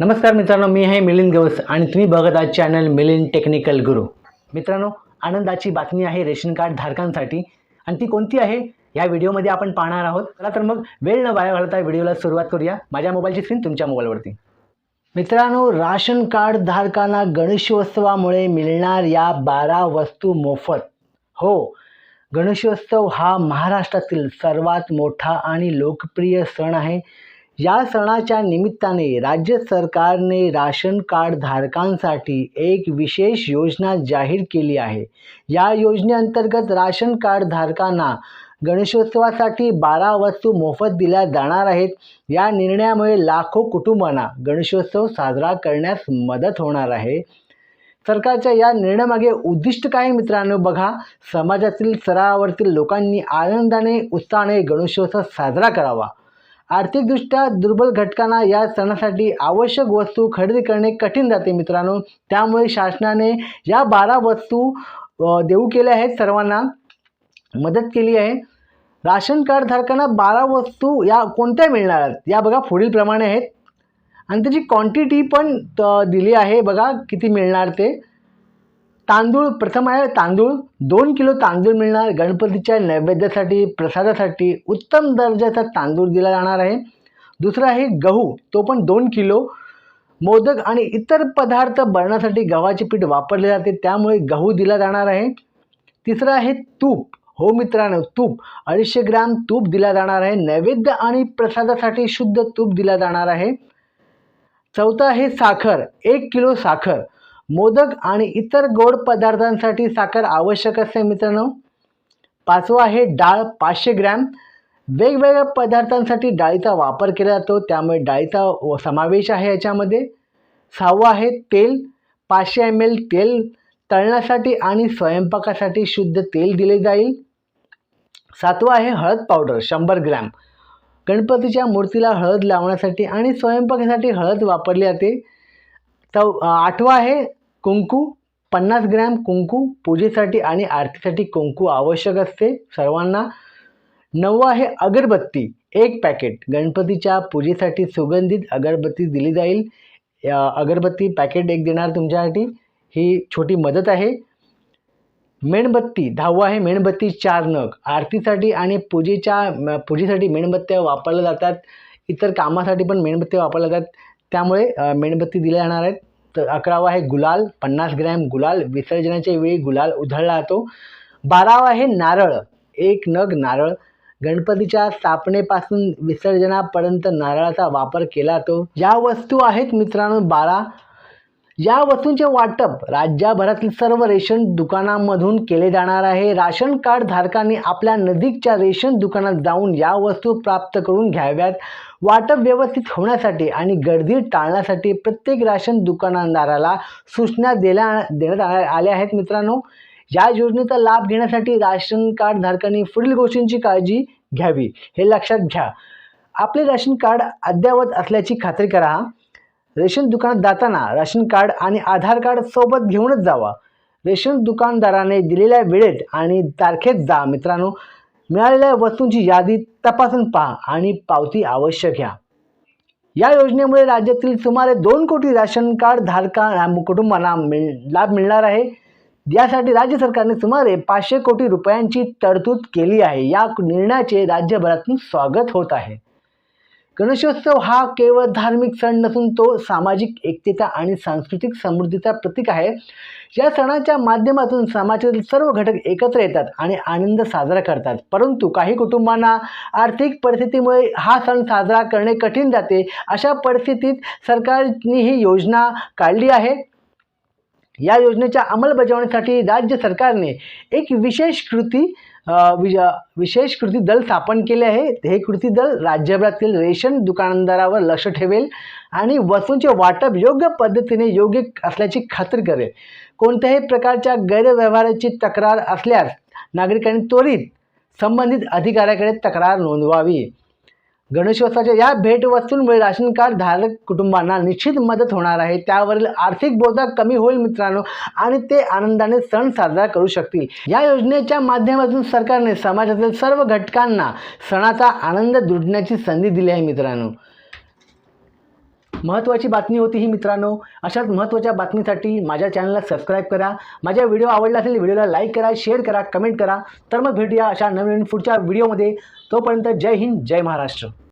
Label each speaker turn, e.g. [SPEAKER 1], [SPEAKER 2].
[SPEAKER 1] नमस्कार मित्रांनो मी आहे मिलिंद गवस आणि तुम्ही बघत आहात चॅनल मिलिंद टेक्निकल गुरु. मित्रांनो आनंदाची बातमी आहे रेशन कार्ड धारकांसाठी आणि ती कोणती आहे? या व्हिडिओमध्ये आपण पाहणार आहोत. चला तर मग वेळ न वाया घालता व्हिडिओला सुरुवात करूया. माझ्या मोबाईलची स्क्रीन तुमच्या मोबाईलवरती. मित्रांनो राशन कार्ड धारकांना गणेशोत्सवामुळे मिळणार या बारा वस्तू मोफत. हो गणेशोत्सव हा महाराष्ट्रातील सर्वात मोठा आणि लोकप्रिय सण आहे. या सणाच्या निमित्ताने राज्य सरकारने राशन कार्ड धारकांसाठी एक विशेष योजना जाहीर केली आहे. या योजनेअंतर्गत राशन कार्ड धारकांना गणेशोत्सवासाठी बारा वस्तू मोफत दिल्या जाणार आहेत. या निर्णयामुळे लाखो कुटुंबांना गणेशोत्सव साजरा करण्यास मदत होणार आहे. सरकारच्या या निर्णयामागे उद्दिष्ट काय मित्रांनो बघा. समाजातील स्तरावरतील लोकांनी आनंदाने उत्साहाने गणेशोत्सव साजरा करावा. आर्थिकदृष्ट्या दुर्बल घटकांना या सणासाठी आवश्यक वस्तू खरेदी करणे कठीण जाते मित्रांनो. त्यामुळे शासनाने या बारा वस्तू देऊ केल्या आहेत सर्वांना मदत केली आहे. राशन कार्ड धारकांना बारा वस्तू या कोणत्या मिळणार आहेत? या बघा पुढील प्रमाणे आहेत. आणि त्याची क्वांटिटी पण त- दिली आहे. बघा किती मिळणार ते. तांदूळ प्रथम आहे तांदूळ. दोन किलो तांदूळ मिळणार गणपतीच्या नैवेद्यासाठी प्रसादासाठी. उत्तम दर्जाचा तांदूळ दिला जाणार आहे. दुसरा आहे गहू. तो पण दोन किलो. मोदक आणि इतर पदार्थ बनण्यासाठी गव्हाचे पीठ वापरले जाते. त्यामुळे गहू दिला जाणार आहे. तिसरं आहे तूप. हो मित्रांनो तूप. अडीचशे ग्रॅम तूप दिला जाणार आहे. नैवेद्य आणि प्रसादासाठी शुद्ध तूप दिला जाणार आहे. चौथं आहे साखर. एक किलो साखर. मोदक आणि इतर गोड पदार्थांसाठी साखर आवश्यक असते मित्रांनो. पाचवा आहे डाळ पाचशे ग्रॅम. वेगवेगळ्या पदार्थांसाठी डाळीचा वापर केला जातो त्यामुळे डाळीचा व- समावेश आहे याच्यामध्ये. सहावं आहे तेल. पाचशे एम एल तेल तळण्यासाठी आणि स्वयंपाकासाठी शुद्ध तेल दिले जाईल. सातवं आहे हळद पावडर शंभर ग्रॅम. गणपतीच्या मूर्तीला हळद लावण्यासाठी आणि स्वयंपाकासाठी हळद वापरली जाते. चौ आठवा आहे कुंकू पन्नास ग्रॅम कुंकू पूजेसाठी आणि आरतीसाठी कुंकू आवश्यक असते. सर्वांना नववं आहे अगरबत्ती. एक पॅकेट गणपतीच्या पूजेसाठी सुगंधित अगरबत्ती दिली जाईल. अगरबत्ती पॅकेट एक देणार तुमच्यासाठी. ही छोटी मदत आहे. मेणबत्ती दहावं आहे मेणबत्ती चार नग. आरतीसाठी आणि पूजेच्या म- पूजेसाठी मेणबत्त्या वापरल्या जातात. इतर कामासाठी पण मेणबत्त्या वापरल्या जातात. त्यामुळे मेणबत्ती दिल्या जाणार आहेत. तर अकरावा आहे गुलाल पन्नास ग्रॅम गुलाल विसर्जनाच्या वेळी गुलाल उधळला जातो. बारावा आहे नारळ एक नग नारळ. गणपतीच्या स्थापनेपासून विसर्जनापर्यंत नारळाचा वापर केला जातो. या वस्तू आहेत मित्रांनो बारा. या वस्तूंचे वाटप राज्यभरातील सर्व रेशन दुकानांमधून केले जाणार आहे. राशन कार्ड धारकांनी आपल्या नजीकच्या रेशन दुकानात जाऊन या वस्तू प्राप्त करून घ्याव्यात. वाटप व्यवस्थित होण्यासाठी आणि गर्दी टाळण्यासाठी प्रत्येक राशन दुकानदाराला सूचना दिल्या देण्यात आल्या आहेत मित्रांनो. या योजनेचा लाभ घेण्यासाठी राशन कार्ड धारकांनी पुढील गोष्टींची काळजी घ्यावी हे लक्षात घ्या. आपले राशन कार्ड अद्ययावत असल्याची खात्री करा. रेशन दुकानात जाताना राशन कार्ड आणि आधार कार्ड सोबत घेऊनच जावा. रेशन दुकानदाराने दिलेल्या वेळेत आणि तारखेत जा मित्रांनो. मिळालेल्या वस्तूंची यादी तपासून पहा आणि पावती अवश्य घ्या. या योजनेमुळे राज्यातील सुमारे दोन कोटी राशन कार्ड धारका कुटुंबांना मिळ लाभ मिळणार आहे. यासाठी राज्य सरकारने सुमारे पाचशे कोटी रुपयांची तरतूद केली आहे. या निर्णयाचे राज्यभरातून स्वागत होत आहे. गणेशोत्सव हा केवळ धार्मिक सण नसून तो सामाजिक एकतेचा आणि सांस्कृतिक समृद्धीचा प्रतीक आहे. या सणाच्या माध्यमातून समाजातील सर्व घटक एकत्र येतात आणि आनंद साजरा करतात. परंतु काही कुटुंबांना आर्थिक परिस्थितीमुळे हा सण साजरा करणे कठीण जाते. अशा परिस्थितीत सरकारने ही योजना काढली आहे. या योजनेच्या अंमलबजावणीसाठी राज्य सरकारने एक विशेष कृती विशेष कृती दल स्थापन केले आहे. हे कृती दल राज्यभरातील रेशन दुकानदारावर लक्ष ठेवेल आणि वस्तूंचे वाटप योग्य पद्धतीने योग्य असल्याची खात्री करेल. कोणत्याही प्रकारच्या गैरव्यवहाराची तक्रार असल्यास नागरिकांनी त्वरित संबंधित अधिकाऱ्याकडे तक्रार नोंदवावी. गणेशोत्सवाच्या या भेटवस्तूंमुळे राशन कार्ड धारक कुटुंबांना निश्चित मदत होणार आहे. त्यावरील आर्थिक बोजा कमी होईल मित्रांनो आणि ते आनंदाने सण साजरा करू शकतील. या योजनेच्या माध्यमातून सरकारने समाजातील सर्व घटकांना सणाचा आनंद लुटण्याची संधी दिली आहे मित्रांनो. महत्त्वाची बातमी होती ही मित्रांनो. अशाच महत्त्वाच्या बातमीसाठी माझ्या चॅनलला सबस्क्राईब करा. माझ्या व्हिडिओ आवडला असेल व्हिडिओला लाईक करा शेअर करा कमेंट करा. तर मग भेटूया अशा नवीन पुढच्या व्हिडिओमध्ये. तोपर्यंत जय हिंद जय महाराष्ट्र.